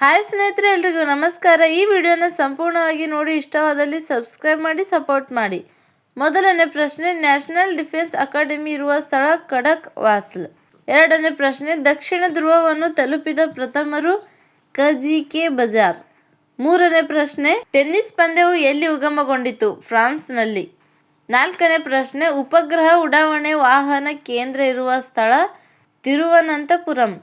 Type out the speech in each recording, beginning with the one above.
Hi ಸ್ನೇಹಿತರೆ ಎಲ್ರಿಗೂ ನಮಸ್ಕಾರ. ಈ ವಿಡಿಯೋನ ಸಂಪೂರ್ಣವಾಗಿ ನೋಡಿ, ಇಷ್ಟವಾದಲ್ಲಿ ಸಬ್ಸ್ಕ್ರೈಬ್ ಮಾಡಿ ಸಪೋರ್ಟ್ ಮಾಡಿ. ಮೊದಲನೇ ಪ್ರಶ್ನೆ ನ್ಯಾಷನಲ್ ಡಿಫೆನ್ಸ್ ಅಕಾಡೆಮಿ ಇರುವ ಸ್ಥಳ ಖಡಕ್, ವಾಸ್ಲ್. ಎರಡನೇ ಪ್ರಶ್ನೆ, ದಕ್ಷಿಣ ಧ್ರುವವನ್ನು ತಲುಪಿದ ಪ್ರಥಮರು ಕಜಿಕೆ ಬಜಾರ್. ಮೂರನೇ ಪ್ರಶ್ನೆ, ಟೆನ್ನಿಸ್ ಪಂದ್ಯವು ಎಲ್ಲಿ ಉಗಮಗೊಂಡಿತು? ಫ್ರಾನ್ಸ್ನಲ್ಲಿ. ನಾಲ್ಕನೇ ಪ್ರಶ್ನೆ, ಉಪಗ್ರಹ ಉಡಾವಣೆ ವಾಹನ ಕೇಂದ್ರ ಇರುವ ಸ್ಥಳ ತಿರುವನಂತಪುರಂ.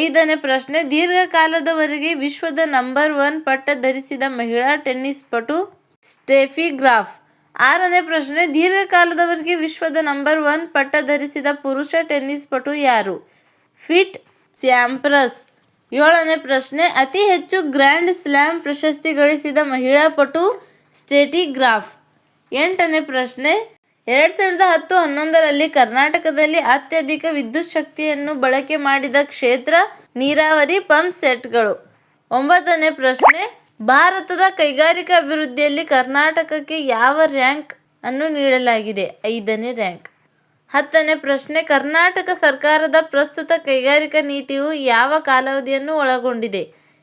ಐದನೇ ಪ್ರಶ್ನೆ, ದೀರ್ಘಕಾಲದವರೆಗೆ ವಿಶ್ವದ ನಂಬರ್ ಒನ್ ಪಟ್ಟ ಧರಿಸಿದ ಮಹಿಳಾ ಟೆನ್ನಿಸ್ ಪಟು ಸ್ಟೆಫಿ ಗ್ರಾಫ್. ಆರನೇ ಪ್ರಶ್ನೆ, ದೀರ್ಘಕಾಲದವರೆಗೆ ವಿಶ್ವದ ನಂಬರ್ ಒನ್ ಪಟ್ಟ ಧರಿಸಿದ ಪುರುಷ ಟೆನ್ನಿಸ್ ಪಟು ಯಾರು? Pete Sampras. ಏಳನೇ ಪ್ರಶ್ನೆ, ಅತಿ ಹೆಚ್ಚು ಗ್ರ್ಯಾಂಡ್ ಸ್ಲ್ಯಾಮ್ ಪ್ರಶಸ್ತಿ ಗಳಿಸಿದ ಮಹಿಳಾ ಪಟು ಸ್ಟೇಟಿ ಗ್ರಾಫ್. ಎಂಟನೇ ಪ್ರಶ್ನೆ ಎರಡು ಸಾವಿರದ ಹತ್ತು ಹನ್ನೊಂದರಲ್ಲಿ ಕರ್ನಾಟಕದಲ್ಲಿ ಅತ್ಯಧಿಕ ವಿದ್ಯುತ್ ಶಕ್ತಿಯನ್ನು ಬಳಕೆ ಮಾಡಿದ ಕ್ಷೇತ್ರ ನೀರಾವರಿ ಪಂಪ್ ಸೆಟ್ಗಳು. ಒಂಬತ್ತನೇ ಪ್ರಶ್ನೆ, ಭಾರತದ ಕೈಗಾರಿಕಾ ಅಭಿವೃದ್ಧಿಯಲ್ಲಿ ಕರ್ನಾಟಕಕ್ಕೆ ಯಾವ ರ್ಯಾಂಕ್ ಅನ್ನು ನೀಡಲಾಗಿದೆ? ಐದನೇ ರ್ಯಾಂಕ್. ಹತ್ತನೇ ಪ್ರಶ್ನೆ, ಕರ್ನಾಟಕ ಸರ್ಕಾರದ ಪ್ರಸ್ತುತ ಕೈಗಾರಿಕಾ ನೀತಿಯು ಯಾವ ಕಾಲಾವಧಿಯನ್ನು ಒಳಗೊಂಡಿದೆ?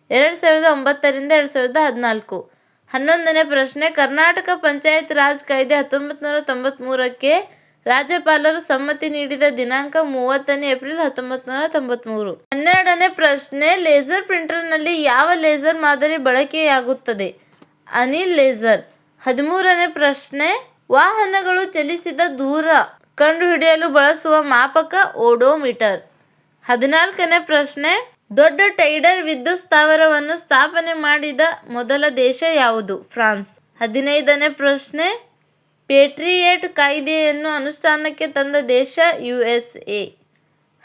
ಎರಡು ಸಾವಿರದ ಒಂಬತ್ತರಿಂದ ಎರಡು ಸಾವಿರದ ಹದಿನಾಲ್ಕು. ಹನ್ನೊಂದನೇ ಪ್ರಶ್ನೆ, ಕರ್ನಾಟಕ ಪಂಚಾಯತ್ ರಾಜ್ ಕಾಯ್ದೆ ಹತ್ತೊಂಬತ್ತು ನೂರ ತೊಂಬತ್ತ್ಮೂರಕ್ಕೆ ರಾಜ್ಯಪಾಲರು ಸಮ್ಮತಿ ನೀಡಿದ ದಿನಾಂಕ ಮೂವತ್ತನೇ ಏಪ್ರಿಲ್ ಹತ್ತೊಂಬತ್ತು ನೂರ ತೊಂಬತ್ಮೂರು. ಹನ್ನೆರಡನೇ ಪ್ರಶ್ನೆ, ಲೇಸರ್ ಪ್ರಿಂಟರ್ನಲ್ಲಿ ಯಾವ ಲೇಸರ್ ಮಾದರಿ ಬಳಕೆಯಾಗುತ್ತದೆ? ಅನಿಲ್ ಲೇಸರ್. ಹದಿಮೂರನೇ ಪ್ರಶ್ನೆ, ವಾಹನಗಳು ಚಲಿಸಿದ ದೂರ ಕಂಡುಹಿಡಿಯಲು ಬಳಸುವ ಮಾಪಕ ಓಡೋಮೀಟರ್. ಹದಿನಾಲ್ಕನೇ ಪ್ರಶ್ನೆ ದೊಡ್ಡ ಟೈಡರ್ ವಿದ್ಯುತ್ ಸ್ಥಾವರವನ್ನು ಸ್ಥಾಪನೆ ಮಾಡಿದ ಮೊದಲ ದೇಶ ಯಾವುದು? ಫ್ರಾನ್ಸ್. ಹದಿನೈದನೇ ಪ್ರಶ್ನೆ. ಪೇಟ್ರಿಯೇಟ್ ಕಾಯ್ದೆಯನ್ನು ಅನುಷ್ಠಾನಕ್ಕೆ ತಂದ ದೇಶ ಯು ಎಸ್ ಎ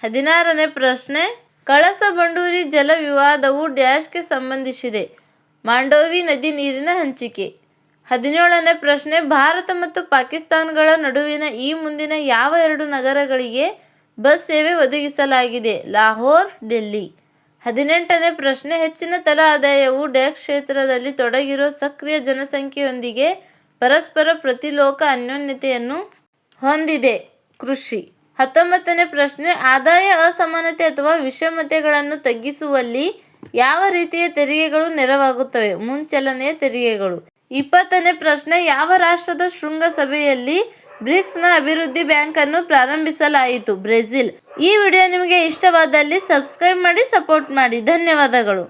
ಹದಿನಾರನೇ ಪ್ರಶ್ನೆ. ಕಳಸ ಬಂಡೂರಿ ಜಲ ವಿವಾದವು ಡ್ಯಾಶ್ಗೆ ಸಂಬಂಧಿಸಿದೆ. ಮಾಂಡೋವಿ ನದಿ ನೀರಿನ ಹಂಚಿಕೆ. ಹದಿನೇಳನೇ ಪ್ರಶ್ನೆ. ಭಾರತ ಮತ್ತು ಪಾಕಿಸ್ತಾನಗಳ ನಡುವಿನ ಈ ಮುಂದಿನ ಯಾವ ಎರಡು ನಗರಗಳಿಗೆ ಬಸ್ ಸೇವೆ ಒದಗಿಸಲಾಗಿದೆ? ಲಾಹೋರ್, ಡೆಲ್ಲಿ. ಹದಿನೆಂಟನೇ ಪ್ರಶ್ನೆ, ಹೆಚ್ಚಿನ ತಲಾ ಆದಾಯವು ಡ್ಯಾಶ್ ಕ್ಷೇತ್ರದಲ್ಲಿ ತೊಡಗಿರುವ ಸಕ್ರಿಯ ಜನಸಂಖ್ಯೆಯೊಂದಿಗೆ ಪರಸ್ಪರ ಪ್ರತಿಲೋಕ ಅನ್ಯೋನ್ಯತೆಯನ್ನು ಹೊಂದಿದೆ. ಕೃಷಿ. ಹತ್ತೊಂಬತ್ತನೇ ಪ್ರಶ್ನೆ, ಆದಾಯ ಅಸಮಾನತೆ ಅಥವಾ ವಿಷಮತೆಗಳನ್ನು ತಗ್ಗಿಸುವಲ್ಲಿ ಯಾವ ರೀತಿಯ ತೆರಿಗೆಗಳು ನೆರವಾಗುತ್ತವೆ? ಮುಂಚಲನೆಯ ತೆರಿಗೆಗಳು. ಇಪ್ಪತ್ತನೇ ಪ್ರಶ್ನೆ, ಯಾವ ರಾಷ್ಟ್ರದ ಶೃಂಗಸಭೆಯಲ್ಲಿ ಬ್ರಿಕ್ಸ್ನ ಅಭಿವೃದ್ಧಿ ಬ್ಯಾಂಕ್ ಅನ್ನು ಪ್ರಾರಂಭಿಸಲಾಯಿತು ಬ್ರೆಜಿಲ್. ಈ ವಿಡಿಯೋ ನಿಮಗೆ ಇಷ್ಟವಾದಲ್ಲಿ ಸಬ್ಸ್ಕ್ರೈಬ್ ಮಾಡಿ ಸಪೋರ್ಟ್ ಮಾಡಿ. ಧನ್ಯವಾದಗಳು.